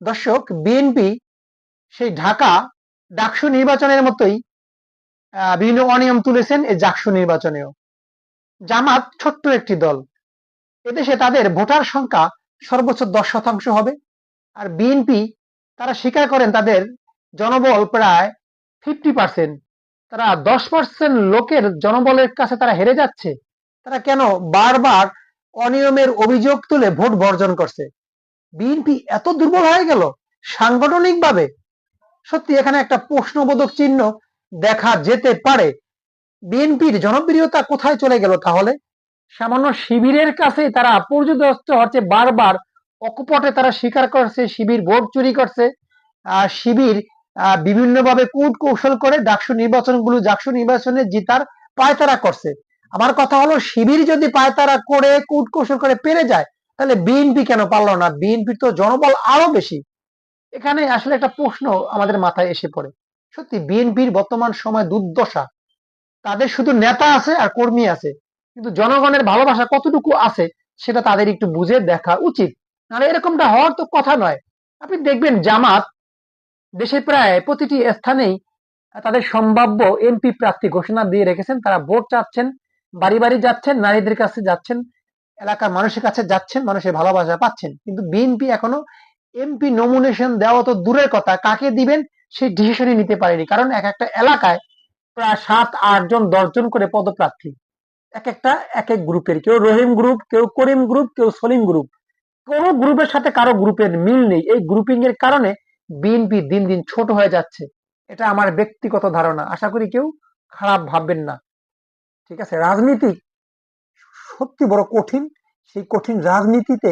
দর্শক, বিএনপি সেই ঢাকা ডাকসু নির্বাচনের মতোই বিভিন্ন অনিয়ম তুলেছেন এই জাকসু নির্বাচনেও। জামাত ছোট্ট একটি দল। এদেশে তাদের ভোটার সংখ্যা সর্বোচ্চ দশ শতাংশ হবে আর বিএনপি তারা স্বীকার করেন তাদের জনবল প্রায় ফিফটি পার্সেন্ট তারা দশ পার্সেন্ট লোকের জনবলের কাছে তারা হেরে যাচ্ছে। তারা কেন বারবার অনিয়মের অভিযোগ তুলে ভোট বর্জন করছে? বিএনপি এত দুর্বল হয়ে গেল সাংগঠনিকভাবে। সত্যি, এখানে একটা প্রশ্নবোধক চিহ্ন দেখা যেতে পারে। বিএনপির জনপ্রিয়তা কোথায় চলে গেল তাহলে? সামান্য শিবিরের কাছে তারা পর্যদস্ত হচ্ছে, বারবার অকপটে তারা স্বীকার করছে, শিবির ভোট চুরি করছে। শিবির বিভিন্নভাবে কূট কৌশল করে ডাকসু নির্বাচনগুলো, ডাকসু নির্বাচনে জিতার পায়তারা করছে। আমার কথা হলো, শিবির যদি পায়তারা করে, কূট কৌশল করে পেরে যায় তাহলে বিএনপি কেন পারল না? বিএনপির তো জনবল আরও বেশি। এখানে আসলে একটা প্রশ্ন আমাদের মাথায় এসে পড়ে। সত্যি বিএনপির বর্তমান সময় দুর্দশা। তাদের শুধু নেতা আছে আর কর্মী আছে। কিন্তু জনগণের ভালোবাসা কতটুকু আছে সেটা তাদের একটু বুঝে দেখা উচিত। নাহলে এরকমটা হওয়ার তো কথা নয়। আপনি দেখবেন জামাত দেশে প্রায় প্রতিটি স্থানেই তাদের সম্ভাব্য এমপি প্রার্থী ঘোষণা দিয়ে রেখেছেন। তারা ভোট চাচ্ছেন, বাড়ি বাড়ি যাচ্ছেন, নারীদের কাছে যাচ্ছেন। এলাকার মানুষের কাছে যাচ্ছেন, মানুষের ভালোবাসা পাচ্ছেন। কিন্তু বিএনপি এখনও এমপি নমিনেশন দেওয়া তো দূরের কথা, কাকে দিবেন সেই ডিসিশনই নিতে পারেনি। কারণ এক একটা এলাকায় প্রায় সাত, আট জন, দশ জন করে পদপ্রার্থী। এক একটা, এক এক গ্রুপের। কেউ রহিম গ্রুপ, কেউ করিম গ্রুপ, কেউ সলিম গ্রুপ। কোন গ্রুপের সাথে কারও গ্রুপের মিল নেই। এই গ্রুপিং এর কারণে বিএনপি দিন দিন ছোট হয়ে যাচ্ছে। এটা আমার ব্যক্তিগত ধারণা। আশা করি কেউ খারাপ ভাববেন না। ঠিক আছে? রাজনীতি সত্যি বড় কঠিন, সেই কঠিন রাজনীতিতে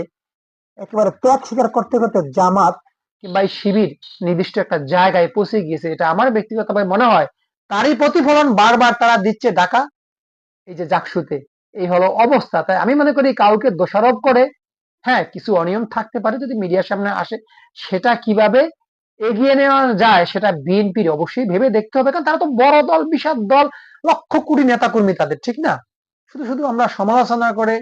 একেবারে ত্যাগ স্বীকার করতে করতে জামাত কিংবা শিবির নির্দিষ্ট একটা জায়গায় পৌঁছে গিয়েছে। এটা আমার ব্যক্তিগতভাবে মনে হয় তারই প্রতিফলন বারবার তারা দিচ্ছে ঢাকা, এই যে জাকসুতে। এই হলো অবস্থা। তাই আমি মনে করি কাউকে দোষারোপ করে হ্যাঁ কিছু অনিয়ম থাকতে পারে যদি মিডিয়ার সামনে আসে, সেটা কীভাবে এগিয়ে নেওয়া যায় সেটা বিএনপির অবশ্যই ভেবে দেখতে হবে, কারণ তারা তো বড় দল, বিশাল দল, লক্ষ কোটি নেতাকর্মী তাদের, ঠিক না? শুধু শুধু আমরা সমালোচনা করে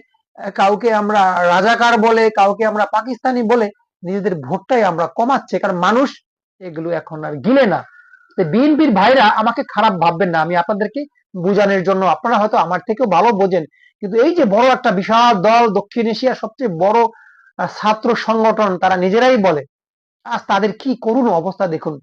কাউকে আমরা রাজাকার বলে, কাউকে আমরা পাকিস্তানি বলে নিজেদের ভোটটাই আমরা কমাচ্ছে। কারণ মানুষ এগুলো এখন আর গিলে না। বিএনপির ভাইরা আমাকে খারাপ ভাববেন না। আমি আপনাদেরকে বোঝানোর জন্য আপনারা হয়তো আমার থেকেও ভালো বোঝেন। কিন্তু এই যে বড় একটা বিশাল দল, দক্ষিণ এশিয়ার সবচেয়ে বড় ছাত্র সংগঠন, তারা নিজেরাই বলে, আজ তাদের কি করুন অবস্থা দেখুন।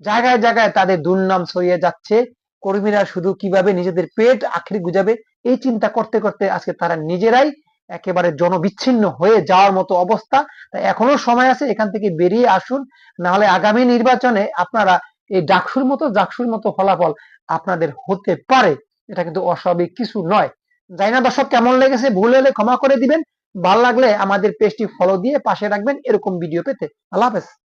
জায়গায় জায়গায় তাদের দুর্নাম ছড়িয়ে যাচ্ছে। কর্মীরা শুধু কীভাবে নিজেদের পেট আখের গুজাবে এই চিন্তা করতে করতে আজকে তারা নিজেরাই একেবারে জনবিচ্ছিন্ন হয়ে যাওয়ার মতো অবস্থা। তাই এখনও সময় আছে এখান থেকে বেরিয়ে আসুন। না হলে আগামী নির্বাচনে আপনারা এই ডাকসুর মতো, জাকসুর মতো ফলাফল আপনাদের হতে পারে। এটা কিন্তু অস্বাভাবিক কিছু নয়। জানি না দর্শক কেমন লেগেছে, ভুল হলে ক্ষমা করে দিবেন। ভালো লাগলে আমাদের পেজটি ফলো দিয়ে পাশে রাখবেন। এরকম ভিডিও পেতে। আল্লাহ হাফেজ।